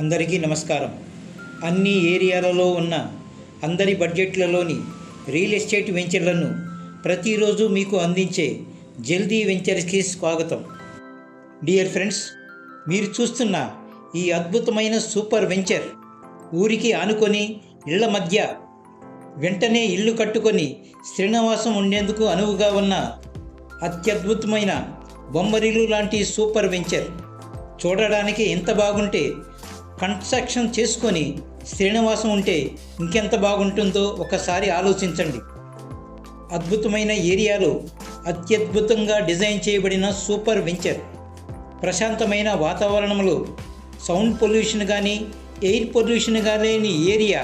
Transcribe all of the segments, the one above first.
అందరికీ నమస్కారం. అన్ని ఏరియాలలో ఉన్న అందరి బడ్జెట్లలోని రియల్ ఎస్టేట్ వెంచర్లను ప్రతిరోజు మీకు అందించే జల్దీ వెంచర్స్కి స్వాగతం. డియర్ ఫ్రెండ్స్ మీరు చూస్తున్న ఈ అద్భుతమైన సూపర్ వెంచర్ ఊరికి ఆనుకొని ఇళ్ళ మధ్య వెంటనే ఇల్లు కట్టుకొని శ్రీనివాసం ఉండేందుకు అనువుగా ఉన్న అత్యద్భుతమైన బొమ్మరిల్లు లాంటి సూపర్ వెంచర్ చూడడానికి ఎంత బాగుంటే కన్స్ట్రక్షన్ చేసుకొని శ్రీనివాసం ఉంటే ఇంకెంత బాగుంటుందో ఒకసారి ఆలోచించండి. అద్భుతమైన ఏరియాలో అత్యద్భుతంగా డిజైన్ చేయబడిన సూపర్ వెంచర్. ప్రశాంతమైన వాతావరణంలో సౌండ్ పొల్యూషన్ కానీ ఎయిర్ పొల్యూషన్ కానీ లేని ఏరియా.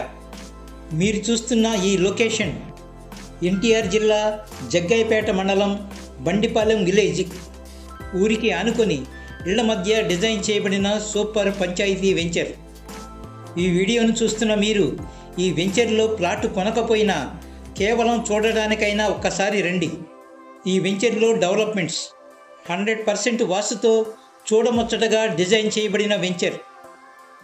మీరు చూస్తున్న ఈ లొకేషన్ ఎన్టీఆర్ జిల్లా జగ్గైపేట మండలం బండిపాలెం విలేజ్. ఊరికి ఆనుకొని ఇళ్ళ మధ్య డిజైన్ చేయబడిన సూపర్ పంచాయతీ వెంచర్. ఈ వీడియోను చూస్తున్న మీరు ఈ వెంచర్లో ప్లాట్ కొనకపోయినా కేవలం చూడడానికైనా ఒక్కసారి రండి. ఈ వెంచర్లో డెవలప్మెంట్స్. హండ్రెడ్ పర్సెంట్ వాసుతో చూడముచ్చటగా డిజైన్ చేయబడిన వెంచర్.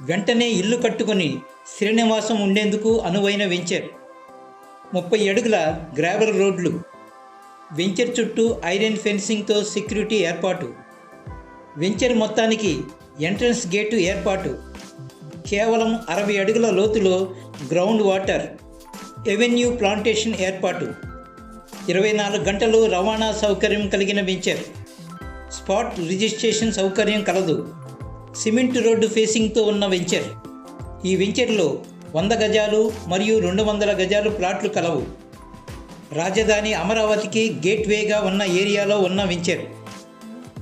వెంటనే ఇల్లు కట్టుకొని శ్రీనివాసం ఉండేందుకు అనువైన వెంచర్. ముప్పై అడుగుల గ్రావెల్ రోడ్లు. వెంచర్ చుట్టూ ఐరన్ ఫెన్సింగ్తో సెక్యూరిటీ ఏర్పాటు. వెంచర్ మొత్తానికి ఎంట్రన్స్ గేటు ఏర్పాటు. కేవలం అరవై అడుగుల లోతులో గ్రౌండ్ వాటర్ ఎవెన్యూ ప్లాంటేషన్ ఏర్పాటు. ఇరవై నాలుగు గంటలు రవాణా సౌకర్యం కలిగిన వెంచర్. స్పాట్ రిజిస్ట్రేషన్ సౌకర్యం కలదు. సిమెంట్ రోడ్డు ఫేసింగ్తో ఉన్న వెంచర్. ఈ వెంచర్లో వంద గజాలు మరియు రెండు వందల గజాలు ప్లాట్లు కలవు. రాజధాని అమరావతికి గేట్వేగా ఉన్న ఏరియాలో ఉన్న వెంచర్.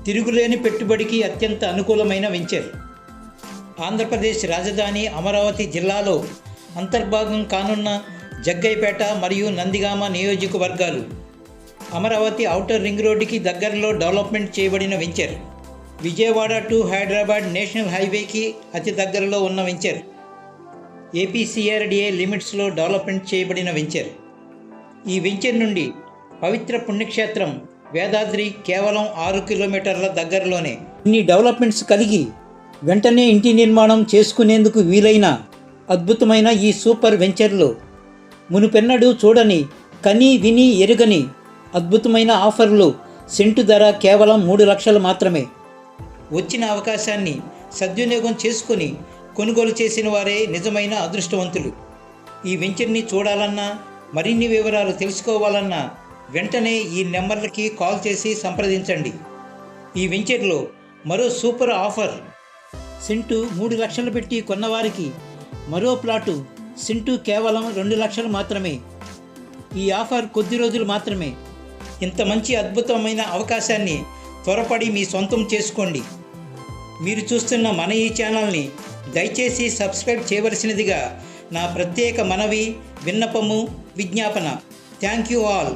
తిరుగులేని పెట్టుబడికి అత్యంత అనుకూలమైన వెంచర్. ఆంధ్రప్రదేశ్ రాజధాని అమరావతి జిల్లాలో అంతర్భాగం కానున్న జగ్గైపేట మరియు నందిగామ నియోజకవర్గాలు. అమరావతి ఔటర్ రింగ్ రోడ్డుకి దగ్గరలో డెవలప్మెంట్ చేయబడిన venture. Vijayawada to Hyderabad national హైవేకి అతి దగ్గరలో ఉన్న వెంచర్. ఏపీసీఆర్డీఏ లిమిట్స్లో డెవలప్మెంట్ చేయబడిన వెంచర్. ఈ వెంచర్ నుండి పవిత్ర పుణ్యక్షేత్రం వేదాద్రి కేవలం ఆరు కిలోమీటర్ల దగ్గరలోనే. ఇన్ని డెవలప్మెంట్స్ కలిగి వెంటనే ఇంటి నిర్మాణం చేసుకునేందుకు వీలైన అద్భుతమైన ఈ సూపర్ వెంచర్లు మునుపెన్నడూ చూడని కని విని ఎరుగని అద్భుతమైన ఆఫర్లు సెంటు ధర కేవలం మూడు లక్షలు మాత్రమే. వచ్చిన అవకాశాన్ని సద్వినియోగం చేసుకుని కొనుగోలు చేసిన వారే నిజమైన అదృష్టవంతులు. ఈ వెంచర్ని చూడాలన్నా మరిన్ని వివరాలు తెలుసుకోవాలన్నా వెంటనే ఈ నెంబర్లకి కాల్ చేసి సంప్రదించండి. ఈ వెంచర్లో మరో సూపర్ ఆఫర్. సింటు మూడు లక్షలు పెట్టి కొన్నవారికి మరో ప్లాటు సింటు కేవలం రెండు లక్షలు మాత్రమే. ఈ ఆఫర్ కొద్ది రోజులు మాత్రమే. ఇంత మంచి అద్భుతమైన అవకాశాన్ని త్వరపడి మీ సొంతం చేసుకోండి. మీరు చూస్తున్న మన ఈ ఛానల్ని దయచేసి సబ్స్క్రైబ్ చేయవలసినదిగా నా ప్రత్యేక మనవి విన్నపము విజ్ఞాపన. Thank you all.